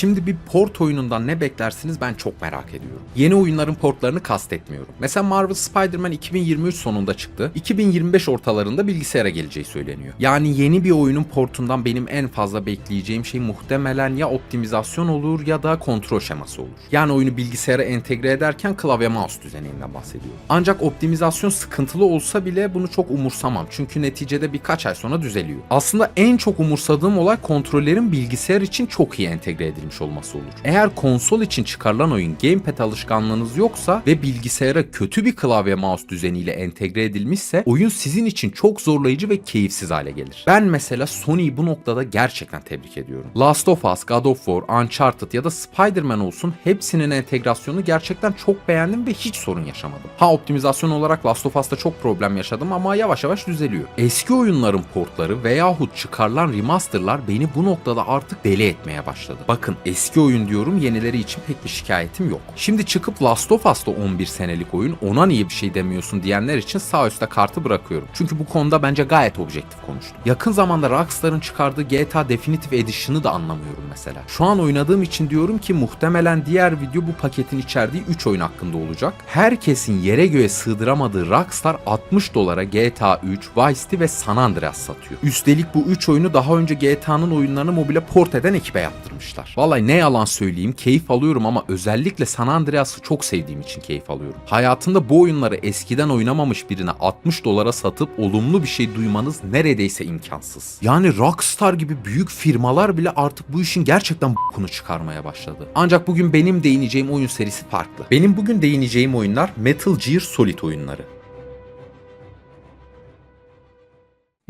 Şimdi bir port oyunundan ne beklersiniz ben çok merak ediyorum. Yeni oyunların portlarını kastetmiyorum. Mesela Marvel Spider-Man 2023 sonunda çıktı. 2025 ortalarında bilgisayara geleceği söyleniyor. Yani yeni bir oyunun portundan benim en fazla bekleyeceğim şey muhtemelen ya optimizasyon olur ya da kontrol şeması olur. Yani oyunu bilgisayara entegre ederken klavye mouse düzeninden bahsediyorum. Ancak optimizasyon sıkıntılı olsa bile bunu çok umursamam. Çünkü neticede birkaç ay sonra düzeliyor. Aslında en çok umursadığım olay kontrollerin bilgisayar için çok iyi entegre edilmiş olması olur. Eğer konsol için çıkarılan oyun gamepad alışkanlığınız yoksa ve bilgisayara kötü bir klavye mouse düzeniyle entegre edilmişse oyun sizin için çok zorlayıcı ve keyifsiz hale gelir. Ben mesela Sony'yi bu noktada gerçekten tebrik ediyorum. Last of Us, God of War, Uncharted ya da Spider-Man olsun hepsinin entegrasyonu gerçekten çok beğendim ve hiç sorun yaşamadım. Ha optimizasyon olarak Last of Us'ta çok problem yaşadım ama yavaş yavaş düzeliyor. Eski oyunların portları veyahut çıkarılan remasterlar beni bu noktada artık deli etmeye başladı. Bakın eski oyun diyorum yenileri için pek bir şikayetim yok. Şimdi çıkıp Last of Us'ta 11 senelik oyun ona niye bir şey demiyorsun diyenler için sağ üstte kartı bırakıyorum. Çünkü bu konuda bence gayet objektif konuştum. Yakın zamanda Rockstar'ın çıkardığı GTA Definitive Edition'ı da anlamıyorum mesela. Şu an oynadığım için diyorum ki muhtemelen diğer video bu paketin içerdiği 3 oyun hakkında olacak. Herkesin yere göğe sığdıramadığı Rockstar 60 dolara GTA 3, Vice City ve San Andreas satıyor. Üstelik bu 3 oyunu daha önce GTA'nın oyunlarını mobile port eden ekibe yaptırmışlar. Vallahi ne yalan söyleyeyim keyif alıyorum ama özellikle San Andreas'ı çok sevdiğim için keyif alıyorum. Hayatında bu oyunları eskiden oynamamış birine 60 dolara satıp olumlu bir şey duymanız neredeyse imkansız. Yani Rockstar gibi büyük firmalar bile artık bu işin gerçekten bokunu çıkarmaya başladı. Ancak bugün benim değineceğim oyun serisi farklı. Benim bugün değineceğim oyunlar Metal Gear Solid oyunları.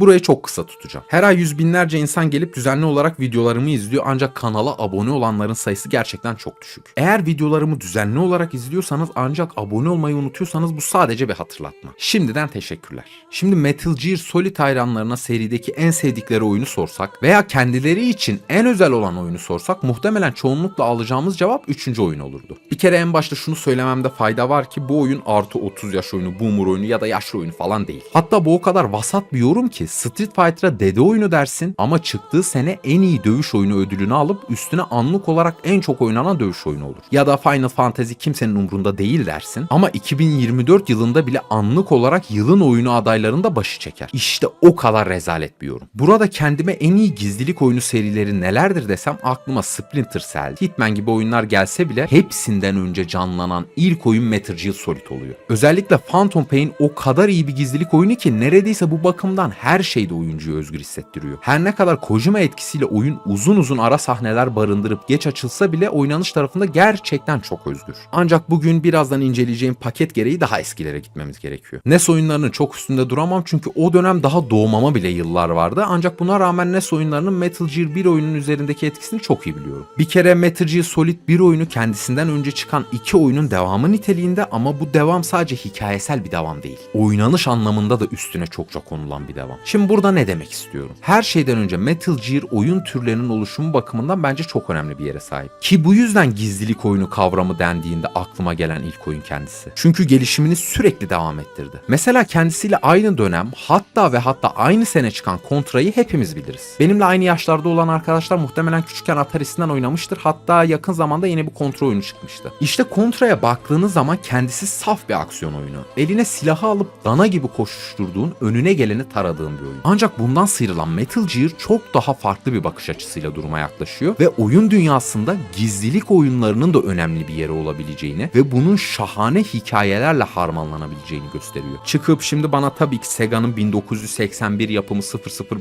Burayı çok kısa tutacağım. Her ay yüz binlerce insan gelip düzenli olarak videolarımı izliyor ancak kanala abone olanların sayısı gerçekten çok düşük. Eğer videolarımı düzenli olarak izliyorsanız ancak abone olmayı unutuyorsanız bu sadece bir hatırlatma. Şimdiden teşekkürler. Şimdi Metal Gear Solid hayranlarına serideki en sevdikleri oyunu sorsak veya kendileri için en özel olan oyunu sorsak muhtemelen çoğunlukla alacağımız cevap 3. oyun olurdu. Bir kere en başta şunu söylememde fayda var ki bu oyun artı 30 yaş oyunu, boomer oyunu ya da yaşlı oyunu falan değil. Hatta bu o kadar vasat bir yorum ki Street Fighter'a dede oyunu dersin ama çıktığı sene en iyi dövüş oyunu ödülünü alıp üstüne anlık olarak en çok oynanan dövüş oyunu olur. Ya da Final Fantasy kimsenin umrunda değil dersin ama 2024 yılında bile anlık olarak yılın oyunu adaylarında başı çeker. İşte o kadar rezalet bir yorum. Burada kendime en iyi gizlilik oyunu serileri nelerdir desem aklıma Splinter Cell, Hitman gibi oyunlar gelse bile hepsinden önce canlanan ilk oyun Metal Gear Solid oluyor. Özellikle Phantom Pain o kadar iyi bir gizlilik oyunu ki neredeyse bu bakımdan her şeyde oyuncuyu özgür hissettiriyor. Her ne kadar Kojima etkisiyle oyun uzun uzun ara sahneler barındırıp geç açılsa bile oynanış tarafında gerçekten çok özgür. Ancak bugün birazdan inceleyeceğim paket gereği daha eskilere gitmemiz gerekiyor. NES oyunlarının çok üstünde duramam çünkü o dönem daha doğmama bile yıllar vardı. Ancak buna rağmen NES oyunlarının Metal Gear 1 oyunun üzerindeki etkisini çok iyi biliyorum. Bir kere Metal Gear Solid 1 oyunu kendisinden önce çıkan iki oyunun devamı niteliğinde ama bu devam sadece hikayesel bir devam değil. Oynanış anlamında da üstüne çokça konulan bir devam. Şimdi burada ne demek istiyorum? Her şeyden önce Metal Gear oyun türlerinin oluşumu bakımından bence çok önemli bir yere sahip. Ki bu yüzden gizlilik oyunu kavramı dendiğinde aklıma gelen ilk oyun kendisi. Çünkü gelişimini sürekli devam ettirdi. Mesela kendisiyle aynı dönem hatta ve hatta aynı sene çıkan Contra'yı hepimiz biliriz. Benimle aynı yaşlarda olan arkadaşlar muhtemelen küçükken Atari'sinden oynamıştır. Hatta yakın zamanda yine bir Contra oyunu çıkmıştı. İşte Contra'ya baktığınız zaman kendisi saf bir aksiyon oyunu. Eline silahı alıp dana gibi koşuşturduğun, önüne geleni taradığın bir oyun. Ancak bundan sıyrılan Metal Gear çok daha farklı bir bakış açısıyla duruma yaklaşıyor ve oyun dünyasında gizlilik oyunlarının da önemli bir yeri olabileceğini ve bunun şahane hikayelerle harmanlanabileceğini gösteriyor. Çıkıp şimdi bana tabii ki Sega'nın 1981 yapımı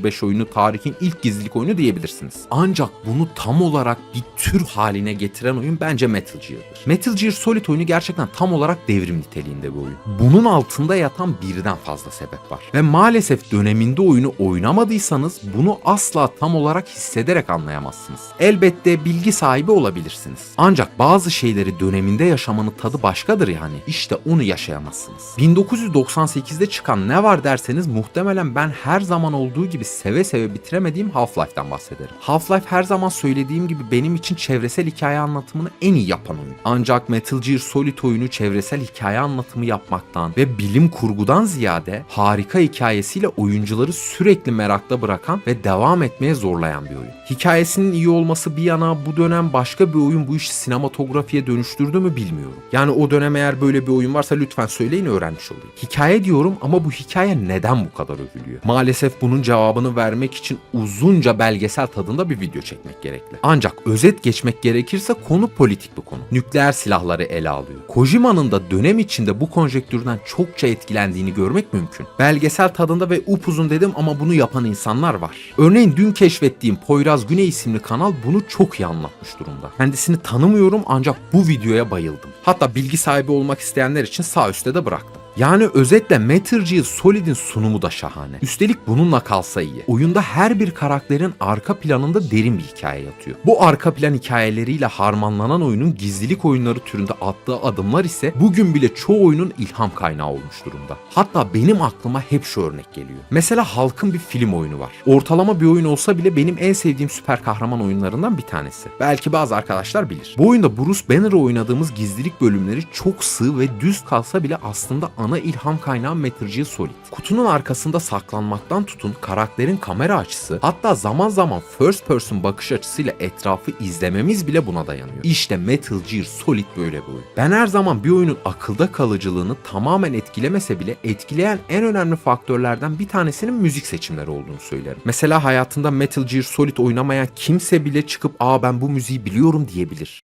005 oyunu tarihin ilk gizlilik oyunu diyebilirsiniz. Ancak bunu tam olarak bir tür haline getiren oyun bence Metal Gear'dır. Metal Gear Solid oyunu gerçekten tam olarak devrim niteliğinde bir oyun. Bunun altında yatan birden fazla sebep var. Ve maalesef döneminde oyunu oynamadıysanız bunu asla tam olarak hissederek anlayamazsınız. Elbette bilgi sahibi olabilirsiniz. Ancak bazı şeyleri döneminde yaşamanın tadı başkadır yani. İşte onu yaşayamazsınız. 1998'de çıkan ne var derseniz muhtemelen ben her zaman olduğu gibi seve seve bitiremediğim Half-Life'den bahsederim. Half-Life her zaman söylediğim gibi benim için çevresel hikaye anlatımını en iyi yapan oyun. Ancak Metal Gear Solid oyunu çevresel hikaye anlatımı yapmaktan ve bilim kurgudan ziyade harika hikayesiyle oyuncu oyuncuları sürekli merakta bırakan ve devam etmeye zorlayan bir oyun. Hikayesinin iyi olması bir yana bu dönem başka bir oyun bu işi sinematografiye dönüştürdü mü bilmiyorum. Yani o dönem eğer böyle bir oyun varsa lütfen söyleyin öğrenmiş olayım. Hikaye diyorum ama bu hikaye neden bu kadar övülüyor? Maalesef bunun cevabını vermek için uzunca belgesel tadında bir video çekmek gerekli. Ancak özet geçmek gerekirse konu politik bir konu. Nükleer silahları ele alıyor. Kojima'nın da dönem içinde bu konjektürden çokça etkilendiğini görmek mümkün. Belgesel tadında ve upuzun dedim ama bunu yapan insanlar var. Örneğin dün keşfettiğim Poyraz Güney isimli kanal bunu çok iyi anlatmış durumda. Kendisini tanımıyorum ancak bu videoya bayıldım. Hatta bilgi sahibi olmak isteyenler için sağ üstte de bıraktım. Yani özetle Metal Gear Solid'in sunumu da şahane. Üstelik bununla kalsa iyi. Oyunda her bir karakterin arka planında derin bir hikaye yatıyor. Bu arka plan hikayeleriyle harmanlanan oyunun gizlilik oyunları türünde attığı adımlar ise bugün bile çoğu oyunun ilham kaynağı olmuş durumda. Hatta benim aklıma hep şu örnek geliyor. Mesela Halk'ın bir film oyunu var. Ortalama bir oyun olsa bile benim en sevdiğim süper kahraman oyunlarından bir tanesi. Belki bazı arkadaşlar bilir. Bu oyunda Bruce Banner'ı oynadığımız gizlilik bölümleri çok sığ ve düz kalsa bile aslında ilham kaynağı Gear Solid. Kutunun arkasında saklanmaktan tutun karakterin kamera açısı hatta zaman zaman first person bakış açısıyla etrafı izlememiz bile buna dayanıyor. İşte Metal Gear Solid böyle bir oyun. Ben her zaman bir oyunun akılda kalıcılığını tamamen etkilemese bile etkileyen en önemli faktörlerden bir tanesinin müzik seçimleri olduğunu söylerim. Mesela hayatında Metal Gear Solid oynamayan kimse bile çıkıp aa ben bu müziği biliyorum diyebilir.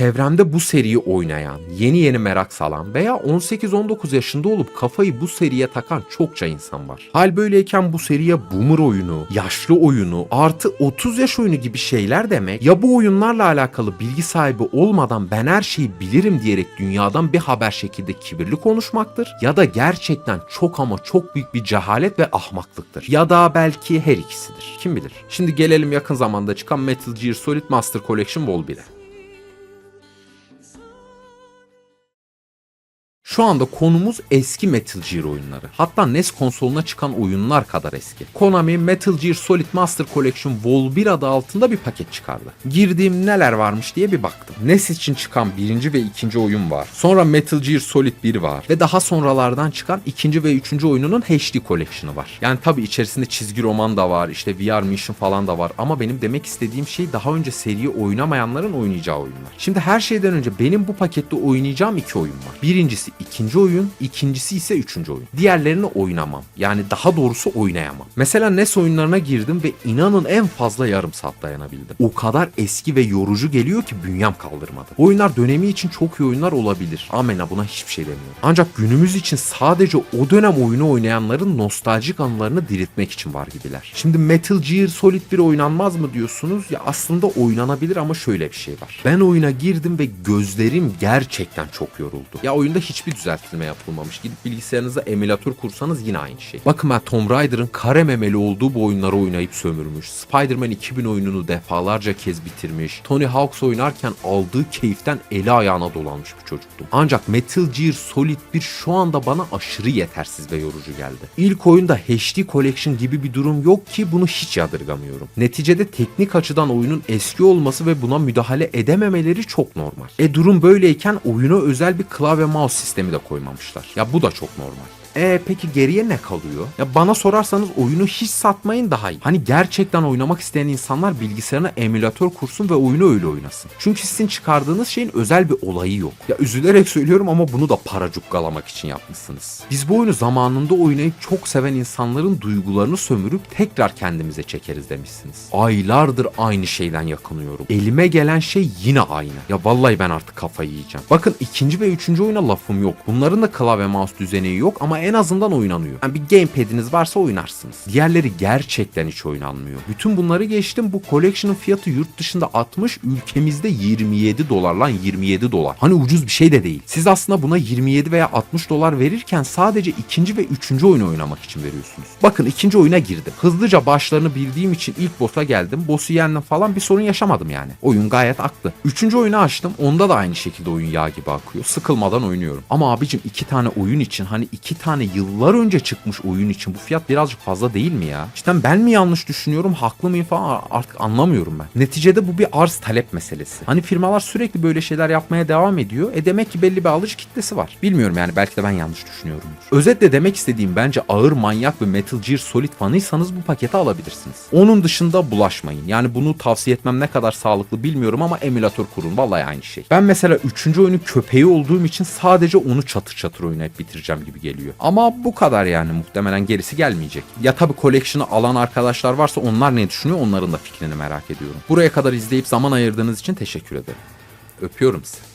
Çevremde bu seriyi oynayan, yeni yeni merak salan veya 18-19 yaşında olup kafayı bu seriye takan çokça insan var. Hal böyleyken bu seriye boomer oyunu, yaşlı oyunu, artı 30 yaş oyunu gibi şeyler demek ya bu oyunlarla alakalı bilgi sahibi olmadan ben her şeyi bilirim diyerek dünyadan bir haber şekilde kibirli konuşmaktır ya da gerçekten çok ama çok büyük bir cehalet ve ahmaklıktır. Ya da belki her ikisidir. Kim bilir. Şimdi gelelim yakın zamanda çıkan Metal Gear Solid Master Collection Vol 1'e. Şu anda konumuz eski Metal Gear oyunları. Hatta NES konsoluna çıkan oyunlar kadar eski. Konami Metal Gear Solid Master Collection Vol 1 adı altında bir paket çıkardı. Girdiğim neler varmış diye bir baktım. NES için çıkan birinci ve ikinci oyun var. Sonra Metal Gear Solid 1 var. Ve daha sonralardan çıkan ikinci ve üçüncü oyununun HD Collection'ı var. Yani tabi içerisinde çizgi roman da var, işte VR Mission falan da var. Ama benim demek istediğim şey daha önce seriyi oynamayanların oynayacağı oyunlar. Şimdi her şeyden önce benim bu pakette oynayacağım iki oyun var. Birincisi ikinci oyun, ikincisi ise üçüncü oyun. Diğerlerini oynamam. Yani daha doğrusu oynayamam. Mesela NES oyunlarına girdim ve inanın en fazla yarım saat dayanabildim. O kadar eski ve yorucu geliyor ki bünyem kaldırmadı. Bu oyunlar dönemi için çok iyi oyunlar olabilir. Amenna buna hiçbir şey demiyorum. Ancak günümüz için sadece o dönem oyunu oynayanların nostaljik anılarını diriltmek için var gibiler. Şimdi Metal Gear Solid 1 oynanmaz mı diyorsunuz? Ya aslında oynanabilir ama şöyle bir şey var. Ben oyuna girdim ve gözlerim gerçekten çok yoruldu. Ya oyunda hiçbir düzeltme yapılmamış. Gidip bilgisayarınıza emülatör kursanız yine aynı şey. Bakın ben Tomb Raider'ın kare memeli olduğu bu oyunları oynayıp sömürmüş. Spider-Man 2000 oyununu defalarca kez bitirmiş. Tony Hawk's oynarken aldığı keyiften eli ayağına dolanmış bir çocuktum. Ancak Metal Gear Solid 1 şu anda bana aşırı yetersiz ve yorucu geldi. İlk oyunda HD Collection gibi bir durum yok ki bunu hiç yadırgamıyorum. Neticede teknik açıdan oyunun eski olması ve buna müdahale edememeleri çok normal. E durum böyleyken oyuna özel bir klavye mouse sistemi de koymamışlar. Ya bu da çok normal. E peki geriye ne kalıyor? Ya bana sorarsanız oyunu hiç satmayın daha iyi. Hani gerçekten oynamak isteyen insanlar bilgisayarına emülatör kursun ve oyunu öyle oynasın. Çünkü sizin çıkardığınız şeyin özel bir olayı yok. Ya üzülerek söylüyorum ama bunu da para cukkalamak için yapmışsınız. Biz bu oyunu zamanında oynayıp çok seven insanların duygularını sömürüp tekrar kendimize çekeriz demişsiniz. Aylardır aynı şeyden yakınıyorum. Elime gelen şey yine aynı. Ya vallahi ben artık kafayı yiyeceğim. Bakın ikinci ve üçüncü oyuna lafım yok. Bunların da klavye mouse düzeneği yok ama en azından oynanıyor. Yani bir gamepad'iniz varsa oynarsınız. Diğerleri gerçekten hiç oynanmıyor. Bütün bunları geçtim. Bu collection'ın fiyatı yurt dışında 60, ülkemizde 27 dolar lan 27 dolar. Hani ucuz bir şey de değil. Siz aslında buna 27 veya 60 dolar verirken sadece ikinci ve üçüncü oyunu oynamak için veriyorsunuz. Bakın ikinci oyuna girdim. Hızlıca başlarını bildiğim için ilk boss'a geldim. Boss'u yendim falan bir sorun yaşamadım yani. Oyun gayet aktı. Üçüncü oyunu açtım. Onda da aynı şekilde oyun yağ gibi akıyor. Sıkılmadan oynuyorum. Ama abicim iki tane oyun için hani iki tane tane yıllar önce çıkmış oyun için bu fiyat birazcık fazla değil mi ya? İşte ben mi yanlış düşünüyorum, haklı mıyım falan artık anlamıyorum ben. Neticede bu bir arz talep meselesi. Hani firmalar sürekli böyle şeyler yapmaya devam ediyor. E demek ki belli bir alıcı kitlesi var. Bilmiyorum yani belki de ben yanlış düşünüyorumdur. Özetle demek istediğim bence ağır manyak ve Metal Gear Solid fanıysanız bu paketi alabilirsiniz. Onun dışında bulaşmayın. Yani bunu tavsiye etmem ne kadar sağlıklı bilmiyorum ama emülatör kurun. Vallahi aynı şey. Ben mesela 3. oyunun köpeği olduğum için sadece onu çatır çatır oynayıp bitireceğim gibi geliyor. Ama bu kadar yani muhtemelen gerisi gelmeyecek. Ya tabii collection'ı alan arkadaşlar varsa onlar ne düşünüyor onların da fikrini merak ediyorum. Buraya kadar izleyip zaman ayırdığınız için teşekkür ederim. Öpüyorum sizi.